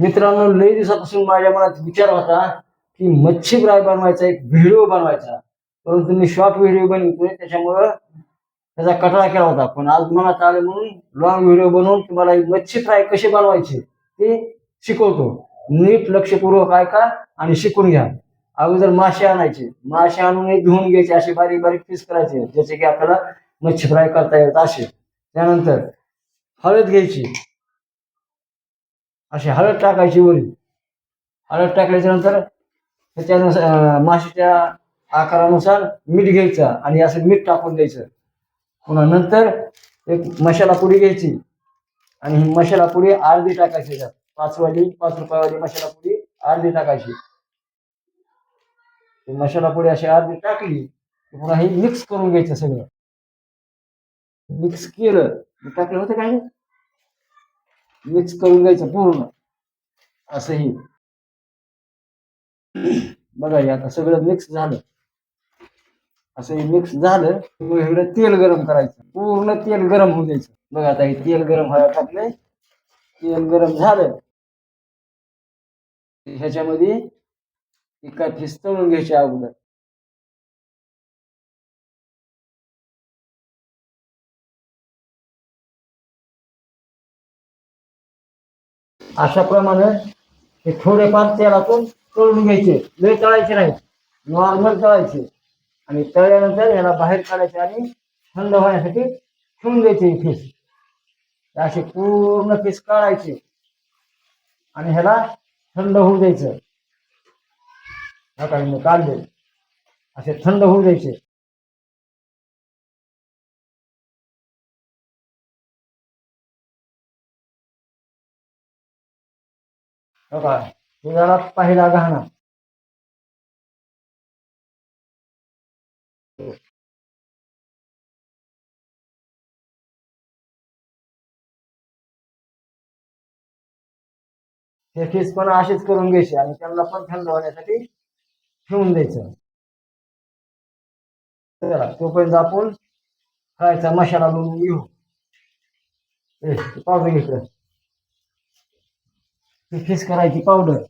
मित्रांनो लई दिवसापासून माझ्या मनात विचार होता की मच्छी फ्राय बनवायचा एक व्हिडिओ बनवायचा. परंतु मी शॉर्ट व्हिडिओ बनवतोय त्याच्यामुळं त्याचा कटाळा केला होता. पण आज मनात आलं म्हणून लॉंग व्हिडिओ बनवून तुम्हाला मच्छी फ्राय कशी बनवायची ते शिकवतो. नीट लक्षपूर्वक ऐका आणि शिकून घ्या. अगोदर मासे आणायचे. मासे आणून हे धुवून घ्यायचे असे बारीक बारीक पीस करायचे ज्याचे की आपल्याला मच्छी फ्राय करता येत असे त्यानंतर हळद घ्यायची. अशी हळद टाकायची वरी. हळद टाकल्याच्या नंतर त्याच्यानुसार माशीच्या माशाच्या आकारानुसार मीठ घ्यायचं आणि असं मीठ टाकून द्यायचं. पुन्हा नंतर एक मशाला पुडी घ्यायची आणि ही मशाला पुडी अर्धी टाकायची त्यात पाचवाली पाच रुपयावाली मशाला पुडी अर्धी टाकायची. मशाला पुडी अशी अर्धी टाकली की पुन्हा हे मिक्स करून घ्यायचं सगळं. मिक्स केलं. टाकलं होतं काय? मिक्स करून घ्यायचं पूर्ण. असंही. बघा हे आता सगळं मिक्स झालं. असं हे मिक्स झालं की मग तेल गरम करायचं. पूर्ण तेल गरम होऊ द्यायचं. बघा आता हे तेल गरम व्हायला टाकलंय तेल गरम झालं. ह्याच्यामध्ये एका ठिस तळून घ्यायची अगोदर. अशाप्रमाणे हे थोडेफार तेलातून तळून घ्यायचे. लय तळायचे नाही नॉर्मल तळायचे. आणि तळल्यानंतर याला बाहेर काढायचे आणि थंड होण्यासाठी ठेवून द्यायचे फिश असे पूर्ण पीस काढायचे. आणि ह्याला थंड होऊ द्यायचं. मी काढले. असे थंड होऊ द्यायचे. बघा हे पहिला घाणा. हे फीस पण अशीच करून घ्यायची आणि त्यांना पण थंड होण्यासाठी ठेवून द्यायचं. चला तोपर्यंत आपण खायचा मशाला बनवून घेऊ. पावडर घेतलं ती फिश करायची पावडर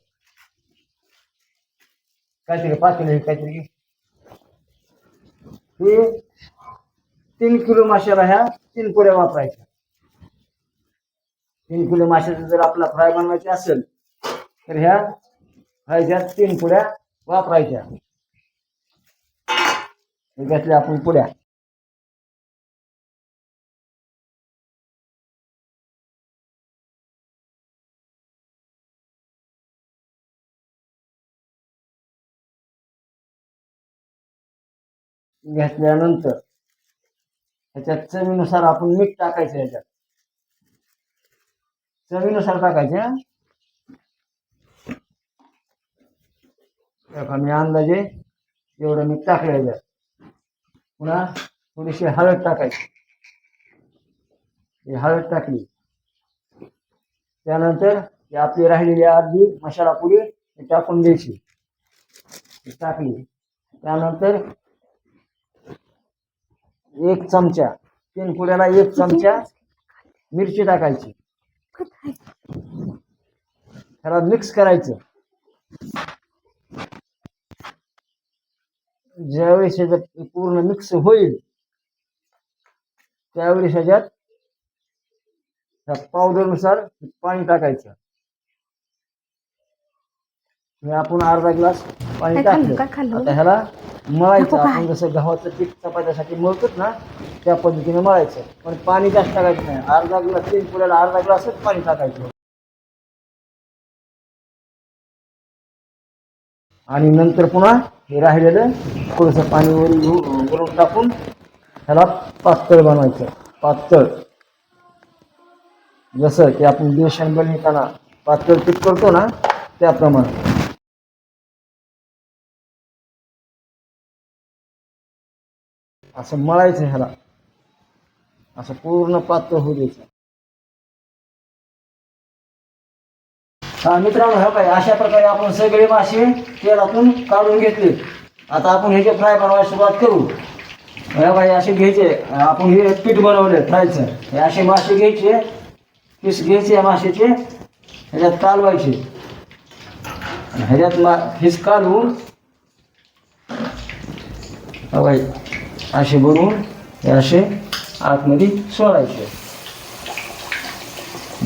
काहीतरी पातेलं हे काहीतरी. हे तीन किलो माशाला ह्या तीन पुऱ्या वापरायच्या. तीन किलो माशाचं जर आपला फ्राय बनवायचे असेल तर ह्या फ्रायच्या तीन पुड्या वापरायच्या. घेतल्या आपण पुड्या घेतल्यानंतर ह्याच्यात चवीनुसार आपण मीठ टाकायचं ह्याच्यात. चवीनुसार टाकायचं हा. मी अंदाजे एवढं मीठ टाकलं ह्याच्यात. पुन्हा थोडीशी हळद टाकायची. ही हळद टाकली. त्यानंतर आपली राहिलेली अर्धी मसाला पुरी टाकून द्यायची. टाकली. त्यानंतर एक चमचा. तीन पुड्याला एक चमचा मिरची टाकायची. त्याला मिक्स करायचं. ज्यावेळेस ह्याच्यात पूर्ण मिक्स होईल त्यावेळेस ह्याच्यात त्या पावडरनुसार पाणी टाकायचं. हे आपण अर्धा ग्लास पाणी? टाकलं? आता ह्याला मळायचं? आपण जसं गव्हाचं पीठ चपात्यासाठी मळतोच ना त्या पद्धतीने मळायचं. पण पाणी जास्त टाकायचं नाही. अर्धा ग्लास तीन पुऱ्याला अर्धा ग्लासच पाणी टाकायचं. आणि नंतर पुन्हा हे राहिलेलं थोडंसं पाणी वरून टाकून ह्याला पातळ बनवायचं. पातळ. जसं की आपण बेसन बनवताना पातळ पीठ करतो ना त्याप्रमाणे. असं मळायचं ह्याला. असं पूर्ण पात्र होऊ द्यायचं. हा मित्रांनो हा काय? अशा प्रकारे आपण सगळे मासे तेलातून काढून घेतले. आता आपण ह्याचे फ्राय बनवायला सुरुवात करू. हो हे बाई असे घ्यायचे. आपण हे पीठ बनवले फ्रायचं. हे असे मासे घ्यायचे. पीस घ्यायचे या माशाचे. ह्याच्यात कालवायचे. ह्याच्यात मा हिस कालवून हो भाई असे बनवून हे असे आतमध्ये सोडायचे.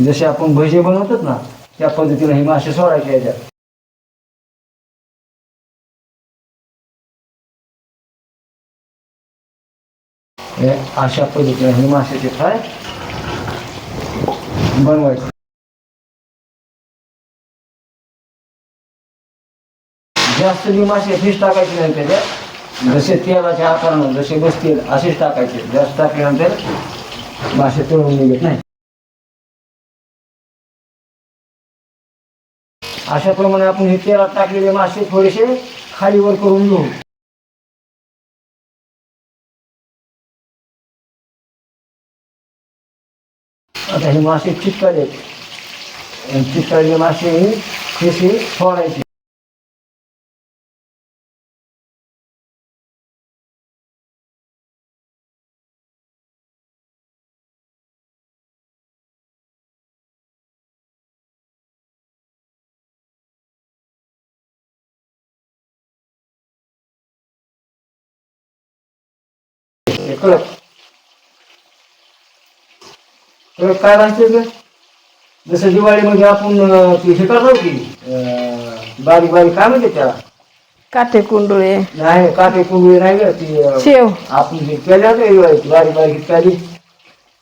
जसे आपण भजे बनवतात ना त्या पद्धतीने हे मासे सोडायचे याच्यात. हे अशा पद्धतीने हे माशाचे फ्राय बनवायचे. जास्त बी मासे फिश टाकायचे नाही त्याच्यात. जसे तेलाच्या आकारानं जसे बसतील असेच टाकायचे जास्त टाकल्यानंतर मासे तळून निघत नाही अशा प्रमाणे आपण हे तेलात टाकलेले मासे थोडेसे खालीवर करून घेऊ आता हे मासे चिटकाले चिटकाळले मासे हे कसे कळत काय ग जसं दिवाळीमध्ये आपण ते हे करतो की बारीक बारीक काय म्हणते त्याला काटे कुंडुळे. नाही काटे कुंबळी नाही ग ती अं, शेव. आपण हे केल्या होत्या दिवाळीची बारीक बारीक केली.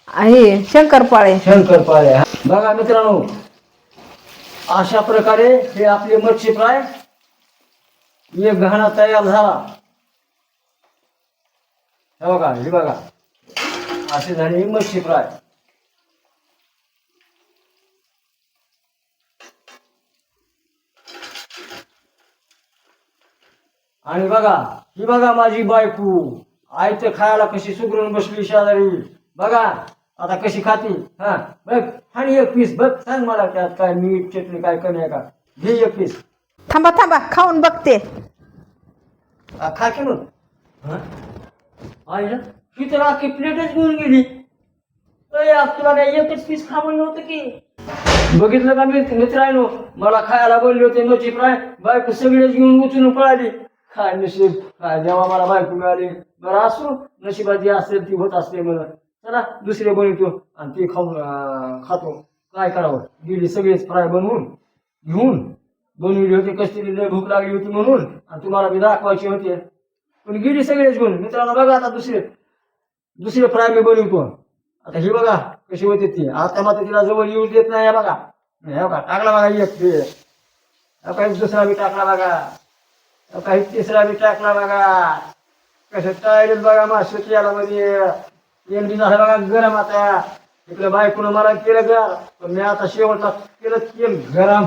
आहे शंकरपाळे. शंकर पाळ्या बघा मित्रांनो अशा प्रकारे हे आपले मच्छी फ्राय एक घाणा तयार झाला. हे बघा हे बघा. असे झाले ही मच्छी फ्राय. आणि बघा ही बघा माझी बायको. आई तर खायला कशी सुगरून बसली शेजारी. बघा आता कशी खाती? हा बघ आणि एक पीस बघ सांग मला त्यात काय मीठ चटणी काय कमी आहे का? घे एक पीस थांबा थांबा खाऊन बघते. खा की मग. आई ना मी तर अख्खी प्लेटच घेऊन गेली. अरे तुला काय एकच पीस खा म्हणलं होतं की? बघितलं का मी? मित्रांनो मला खायला बोलले होते नोची फ्राय बायको सगळेच घेऊन उचलून पळाली. काय नशीब? काय जेव्हा मला बायको मिळाली. बरं असू नशिबात असेल ती होत असते मला चला दुसरे बनवतो आणि ते खाऊन खातो. काय करावं? गेली सगळेच फ्राय बनवून. घेऊन बनविली होती कसली लय भूक लागली होती म्हणून. आणि तुम्हाला मी दाखवायची होती. पण गेली सगळेच गुण. मित्रांनो बघा आता दुसरे. दुसरे फ्राय मी बनवू पण आता ही बघा कशी होते ती. आता मात्र तिला जवळ येऊ देत नाही बघा. हे बघा टाकला बघा एक ते. काही दुसरा बी टाकला बघा. काही तिसरा बी टाकला बघा. कसं टाळलेत बघा मासे याला मध्ये एंडी झाला बघा गरम आता. इकडे बायकोनं मला केलं गरम पण मी आता शेवटला केलं तेल गरम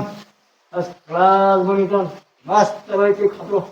क्लास बनवतो. मस्त पैकी खातो.